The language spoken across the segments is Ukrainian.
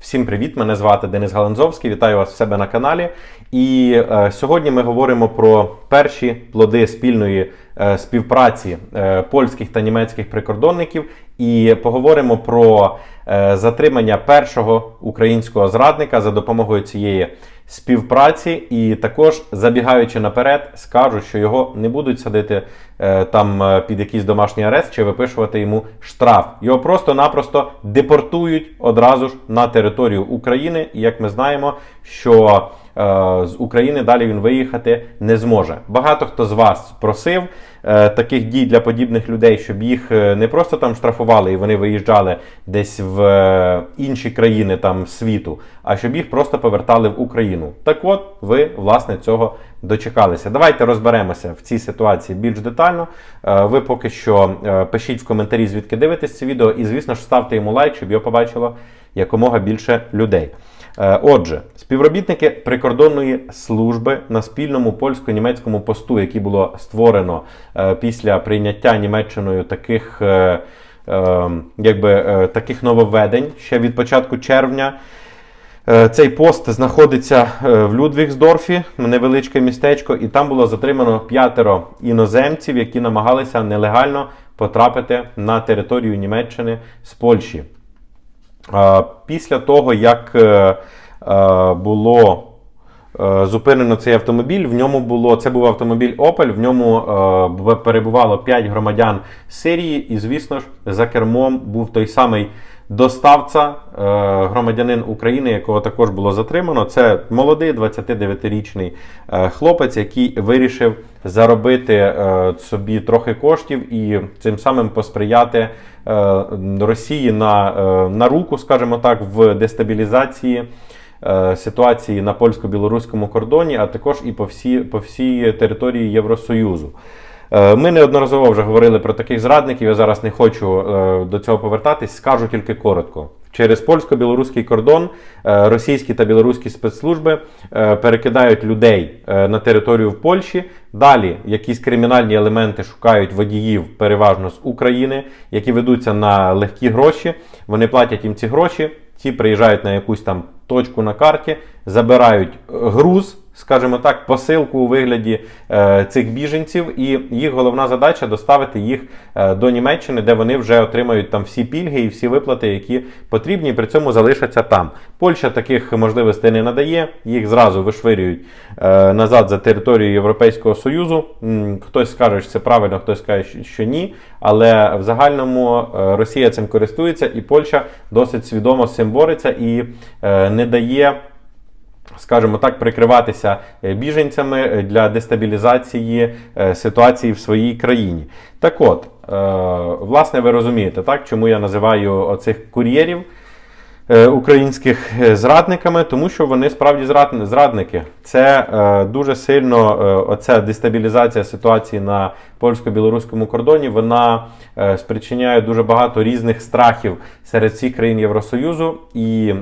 Всім привіт! Мене звати Денис Галанзовський. Вітаю вас в себе на каналі. І е, сьогодні ми говоримо про перші плоди спільної е, співпраці е, польських та німецьких прикордонників. І поговоримо про е, затримання першого українського зрадника за допомогою цієї співпраці. І також, забігаючи наперед, скажу, що його не будуть садити е, там е, під якийсь домашній арест чи випишувати йому штраф. Його просто-напросто депортують одразу ж на територію України. І як ми знаємо, що з України далі він виїхати не зможе. Багато хто з вас просив е, таких дій для подібних людей, щоб їх е, не просто там штрафували і вони виїжджали десь в е, інші країни там світу, а щоб їх просто повертали в Україну. Так от ви власне цього дочекалися. Давайте розберемося в цій ситуації більш детально. Е, Ви поки що е, пишіть в коментарі, звідки дивитесь це відео, і звісно ж ставте йому лайк, щоб його побачило якомога більше людей. Е, Отже, співробітники прикордонної служби на спільному польсько-німецькому посту, який було створено е, після прийняття Німеччиною таких, е, е, якби, таких нововведень ще від початку червня. Цей пост знаходиться в Людвігсдорфі, невеличке містечко, і там було затримано п'ятеро іноземців, які намагалися нелегально потрапити на територію Німеччини з Польщі. Після того, як е, е, було е, зупинено цей автомобіль, в ньому було це був автомобіль Opel, в ньому перебувало 5 громадян Сирії, і, звісно ж, за кермом був той самий доставця, е, громадянин України, якого також було затримано. Це молодий 29-річний е, хлопець, який вирішив заробити е, собі трохи коштів і цим самим посприяти Росії на, на руку, скажімо так, в дестабілізації. Ситуації на польсько-білоруському кордоні, а також і по всій, по всій території Євросоюзу. Е, Ми неодноразово вже говорили про таких зрадників. Я зараз не хочу е, до цього повертатись. Скажу тільки коротко. Через польсько-білоруський кордон е, російські та білоруські спецслужби перекидають людей на територію в Польщі. Далі якісь кримінальні елементи шукають водіїв переважно з України, які ведуться на легкі гроші. Вони платять їм ці гроші. Ті приїжджають на якусь там точку на карті, забирають груз, скажімо так, посилку у вигляді е, цих біженців, і їх головна задача доставити їх е, до Німеччини, де вони вже отримають там всі пільги і всі виплати, які потрібні, і при цьому залишаться там. Польща таких можливостей не надає, їх зразу вишвирюють е, назад за територію Європейського Союзу. Хтось скаже, що це правильно, хтось скаже, що ні. Але в загальному е, Росія цим користується, і Польща досить свідомо з цим бореться і е, не дає скажімо так, прикриватися е, біженцями е, для дестабілізації е, ситуації в своїй країні. Так от, власне, ви розумієте, так, чому я називаю оцих кур'єрів українських е, зрадниками, тому що вони справді зрад- зрадники. Це е, дуже сильно е, оця дестабілізація ситуації на польсько-білоруському кордоні. Вона е, спричиняє дуже багато різних страхів серед всіх країн Євросоюзу. І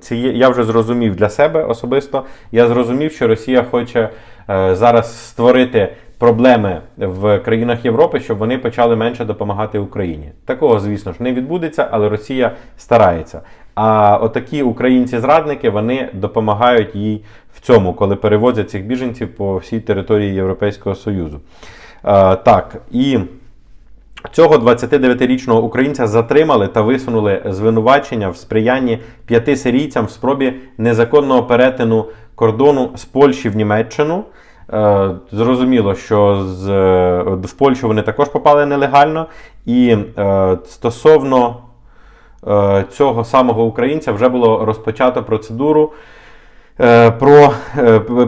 це я вже зрозумів для себе особисто. Я зрозумів, що Росія хоче е, зараз створити. Проблеми в країнах Європи, щоб вони почали менше допомагати Україні. Такого, звісно ж, не відбудеться, але Росія старається. А отакі українці-зрадники вони допомагають їй в цьому, коли перевозять цих біженців по всій території Європейського Союзу. Е, так, і Цього 29-річного українця затримали та висунули звинувачення в сприянні п'яти сирійцям в спробі незаконного перетину кордону з Польщі в Німеччину. Е, Зрозуміло, що з, е, в Польщу вони також попали нелегально. І е, стосовно цього самого українця вже було розпочато процедуру про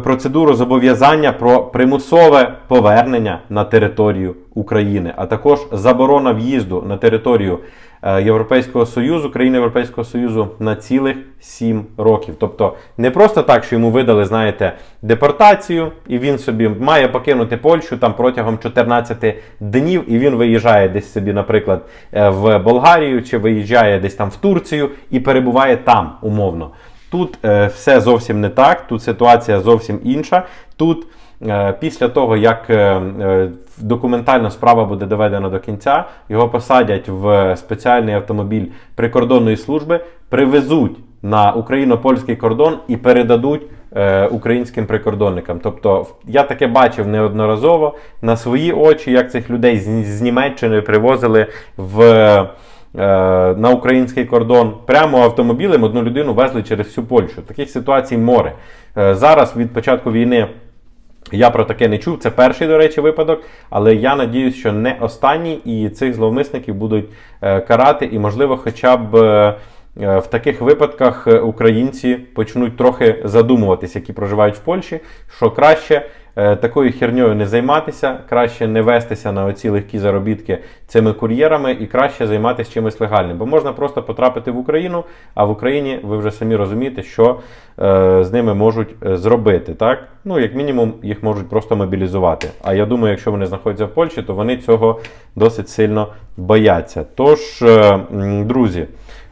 процедуру зобов'язання про примусове повернення на територію України, а також заборона в'їзду на територію Європейського Союзу, країни Європейського Союзу на цілих 7 років. Тобто не просто так, що йому видали, знаєте, депортацію, і він собі має покинути Польщу там протягом 14 днів, і він виїжджає десь собі, наприклад, е, в Болгарію чи виїжджає десь там в Турцію і перебуває там умовно. Тут е, все зовсім не так, тут ситуація зовсім інша. Тут е, після того, як е, е, документальна справа буде доведена до кінця, його посадять в спеціальний автомобіль прикордонної служби, привезуть на україно-польський кордон і передадуть е, українським прикордонникам. Тобто, я таке бачив неодноразово на свої очі, як цих людей з, з Німеччини привозили в. е, На український кордон прямо автомобілем одну людину везли через всю Польщу. Таких ситуацій море. Е, Зараз від початку війни я про таке не чув. Це перший, до речі, випадок. Але я надіюсь, що не останній, і цих зловмисників будуть е, карати, і, можливо, хоча б. Е, В таких випадках е, українці почнуть трохи задумуватися, які проживають в Польщі, що краще е, такою херньою не займатися, краще не вестися на оці легкі заробітки цими кур'єрами і краще займатися чимось легальним. Бо можна просто потрапити в Україну, а в Україні ви вже самі розумієте, що з ними можуть зробити. Так? Ну, як мінімум, їх можуть просто мобілізувати. А я думаю, якщо вони знаходяться в Польщі, то вони цього досить сильно бояться. Тож, друзі.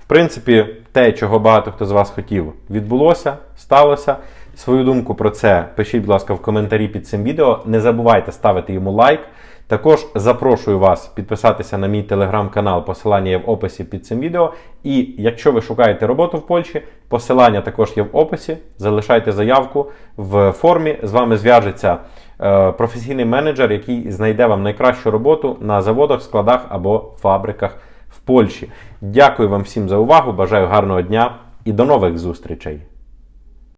В принципі, те, чого багато хто з вас хотів, відбулося, сталося. Свою думку про це пишіть, будь ласка, в коментарі під цим відео. Не забувайте ставити йому лайк. Також запрошую вас підписатися на мій телеграм-канал, посилання є в описі під цим відео. І якщо ви шукаєте роботу в Польщі, посилання також є в описі. Залишайте заявку в формі. З вами зв'яжеться е, професійний менеджер, який знайде вам найкращу роботу на заводах, складах або фабриках в Польщі. Дякую вам всім за увагу. Бажаю гарного дня і до нових зустрічей!